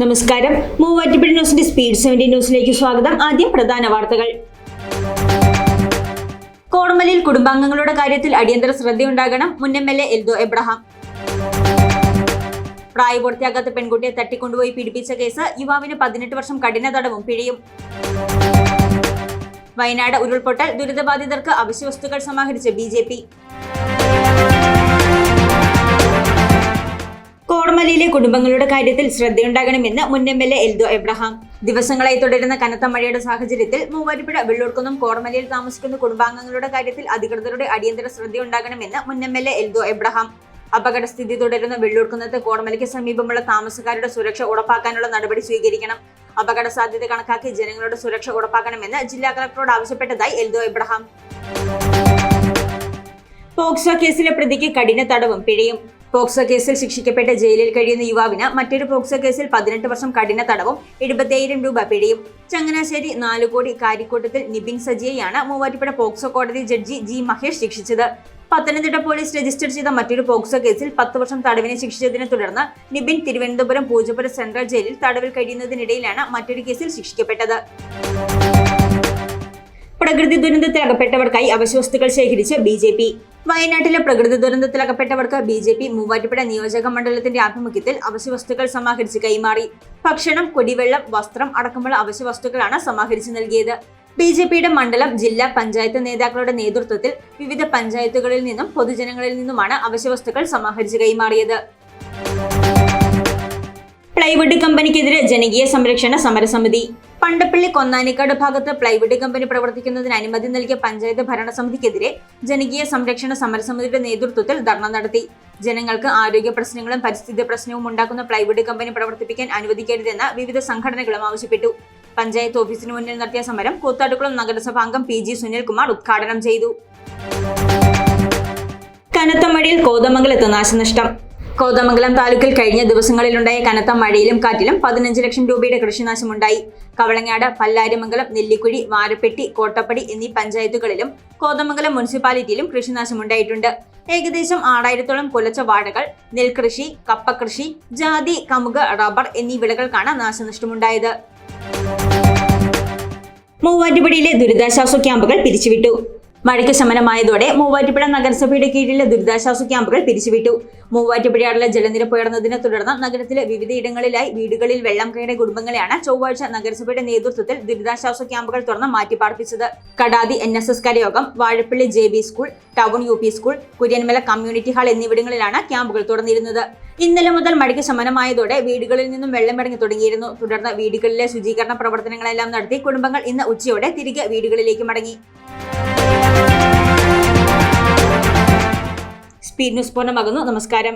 നമസ്കാരം. മൂവാറ്റുപുഴ ന്യൂസിന്റെ speed seventy ന്യൂസിലേക്ക് സ്വാഗതം. ആദ്യം പ്രധാന വാർത്തകൾ. കോടമലയിൽ കുടുംബാംഗങ്ങളുടെ കാര്യത്തിൽ അടിയന്തര ശ്രദ്ധയുണ്ടാകണം. മുൻ M L A Eldho Abraham. പ്രായപൂർത്തിയാകാത്ത പെൺകുട്ടിയെ തട്ടിക്കൊണ്ടുപോയി പീഡിപ്പിച്ച കേസ് യുവാവിന് പതിനെട്ട് വർഷം കഠിന തടവും പിഴയും. വയനാട് ഉരുൾപൊട്ടൽ ദുരിതബാധിതർക്ക് അവശ്യവസ്തുക്കൾ സമാഹരിച്ച് ബി ജെ പി. കോടമലയിലെ കുടുംബങ്ങളുടെ കാര്യത്തിൽ ശ്രദ്ധയുണ്ടാകണമെന്ന് മുൻ M L A Eldho Abraham. ദിവസങ്ങളായി തുടരുന്ന കനത്ത മഴയുടെ സാഹചര്യത്തിൽ മൂവാറ്റുപുഴ വെള്ളൂർക്കുന്നം കോടമലയിൽ താമസിക്കുന്ന കുടുംബാംഗങ്ങളുടെ കാര്യത്തിൽ അധികൃതരുടെ അടിയന്തര ശ്രദ്ധയുണ്ടാകണമെന്ന് മുൻ M L A Eldho Abraham. അപകടസ്ഥിതി തുടരുന്ന വെള്ളൂർക്കുന്നത്ത് കോടമലയ്ക്ക് സമീപമുള്ള താമസക്കാരുടെ സുരക്ഷ ഉറപ്പാക്കാനുള്ള നടപടി സ്വീകരിക്കണം. അപകട സാധ്യത കണക്കാക്കി ജനങ്ങളുടെ സുരക്ഷ ഉറപ്പാക്കണമെന്ന് ജില്ലാ കളക്ടറോട് ആവശ്യപ്പെട്ടതായി എൽദോ എബ്രഹാം. പോക്സോ കേസിലെ പ്രതിക്ക് കഠിന തടവും പിഴയും. പോക്സോ കേസിൽ ശിക്ഷിക്കപ്പെട്ട് ജയിലിൽ കഴിയുന്ന യുവാവിന് മറ്റൊരു പോക്സോ കേസിൽ പതിനെട്ട് വർഷം കഠിന തടവും എഴുപത്തിയായിരം രൂപ പിഴയും. ചങ്ങനാശ്ശേരി നാലുകോടി കാരിക്കോട്ടത്തിൽ നിബിൻ സജിയെയാണ് മൂവാറ്റുപുഴ പോക്സോ കോടതി ജഡ്ജി ജി മഹേഷ് ശിക്ഷിച്ചത്. പത്തനംതിട്ട പോലീസ് രജിസ്റ്റർ ചെയ്ത മറ്റൊരു പോക്സോ കേസിൽ പത്ത് വർഷം തടവിനെ ശിക്ഷിച്ചതിനെ തുടർന്ന് നിബിൻ തിരുവനന്തപുരം പൂജപ്പുര സെൻട്രൽ ജയിലിൽ തടവിൽ കഴിയുന്നതിനിടയിലാണ് മറ്റൊരു കേസിൽ ശിക്ഷിക്കപ്പെട്ടത്. പ്രകൃതി ദുരന്തത്തിൽ അകപ്പെട്ടവർക്കായി അവശ്യവസ്തുക്കൾ ശേഖരിച്ച് ബി ജെ പി. വയനാട്ടിലെ പ്രകൃതി ദുരന്തത്തിൽ അകപ്പെട്ടവർക്ക് ബി ജെ പി മൂവാറ്റുപുഴ നിയോജക മണ്ഡലത്തിന്റെ ആഭിമുഖ്യത്തിൽ അവശ്യവസ്തുക്കൾ സമാഹരിച്ച് കൈമാറി. ഭക്ഷണം കുടിവെള്ളം വസ്ത്രം അടക്കമുള്ള അവശ്യവസ്തുക്കളാണ് സമാഹരിച്ച് നൽകിയത്. ബി ജെ പിയുടെ മണ്ഡലം ജില്ലാ പഞ്ചായത്ത് നേതാക്കളുടെ നേതൃത്വത്തിൽ വിവിധ പഞ്ചായത്തുകളിൽ നിന്നും പൊതുജനങ്ങളിൽ നിന്നുമാണ് അവശ്യവസ്തുക്കൾ സമാഹരിച്ച് കൈമാറിയത്. പ്ലൈവുഡ് കമ്പനിക്കെതിരെ ജനകീയ സംരക്ഷണ സമരസമിതി. പണ്ടപ്പള്ളി കൊന്നാനിക്കാട് ഭാഗത്ത് പ്ലൈവുഡ് കമ്പനി പ്രവർത്തിക്കുന്നതിന് അനുമതി നൽകിയ പഞ്ചായത്ത് ഭരണസമിതിക്കെതിരെ ജനകീയ സംരക്ഷണ സമരസമിതിയുടെ നേതൃത്വത്തിൽ ധർണ നടത്തി. ജനങ്ങൾക്ക് ആരോഗ്യ പ്രശ്നങ്ങളും പരിസ്ഥിതി പ്രശ്നവും ഉണ്ടാക്കുന്ന പ്ലൈവുഡ് കമ്പനി പ്രവർത്തിപ്പിക്കാൻ അനുവദിക്കരുതെന്ന് വിവിധ സംഘടനകളും ആവശ്യപ്പെട്ടു. പഞ്ചായത്ത് ഓഫീസിന് മുന്നിൽ നടത്തിയ സമരം കൂത്താട്ടുകുളം നഗരസഭാ അംഗം പി ജി സുനിൽകുമാർ ഉദ്ഘാടനം ചെയ്തു. കനത്ത മഴയിൽ കോതമംഗലത്ത് നാശനഷ്ടം. കോതമംഗലം താലൂക്കിൽ കഴിഞ്ഞ ദിവസങ്ങളിലുണ്ടായ കനത്ത മഴയിലും കാറ്റിലും പതിനഞ്ച് ലക്ഷം രൂപയുടെ കൃഷിനാശമുണ്ടായി. കവളങ്ങാട് പല്ലാരിമംഗലം നെല്ലിക്കുഴി വാരപ്പെട്ടി കോട്ടപ്പടി എന്നീ പഞ്ചായത്തുകളിലും കോതമംഗലം മുനിസിപ്പാലിറ്റിയിലും കൃഷിനാശമുണ്ടായിട്ടുണ്ട്. ഏകദേശം ആറായിരത്തോളം കുലച്ച വാഴകൾ നെൽകൃഷി കപ്പകൃഷി ജാതി കമുക് റബ്ബർ എന്നീ വിളകൾക്കാണ് നാശനഷ്ടമുണ്ടായത്. മൂവാറ്റുപുഴയിലെ ദുരിതാശ്വാസ ക്യാമ്പുകൾ പിരിച്ചുവിട്ടു. മഴയ്ക്ക് ശമനമായതോടെ മൂവാറ്റുപുഴ നഗരസഭയുടെ കീഴിലെ ദുരിതാശ്വാസ ക്യാമ്പുകൾ പിരിച്ചുവിട്ടു. മൂവാറ്റുപുഴയാറിലെ ജലനിരപ്പ് ഉയർന്നതിനെ തുടർന്ന് നഗരത്തിലെ വിവിധയിടങ്ങളിലായി വീടുകളിൽ വെള്ളം കയറിയ കുടുംബങ്ങളെയാണ് ചൊവ്വാഴ്ച നഗരസഭയുടെ നേതൃത്വത്തിൽ ദുരിതാശ്വാസ ക്യാമ്പുകൾ തുറന്ന് മാറ്റിപ്പാർപ്പിച്ചത്. Kadathi N S S കരയോഗം Vazhappally J B school town U P school Kurianmala community hall എന്നിവിടങ്ങളിലാണ് ക്യാമ്പുകൾ തുറന്നിരുന്നത്. ഇന്നലെ മുതൽ മഴയ്ക്ക് ശമനമായതോടെ വീടുകളിൽ നിന്നും വെള്ളം ഇറങ്ങി തുടങ്ങിയിരുന്നു. തുടർന്ന് വീടുകളിലെ ശുചീകരണ പ്രവർത്തനങ്ങളെല്ലാം നടത്തി കുടുംബങ്ങൾ ഇന്ന് ഉച്ചയോടെ തിരികെ വീടുകളിലേക്ക് മടങ്ങി. സ്പീഡ് ന്യൂസ് പൂർണമാകുന്നു നമസ്കാരം.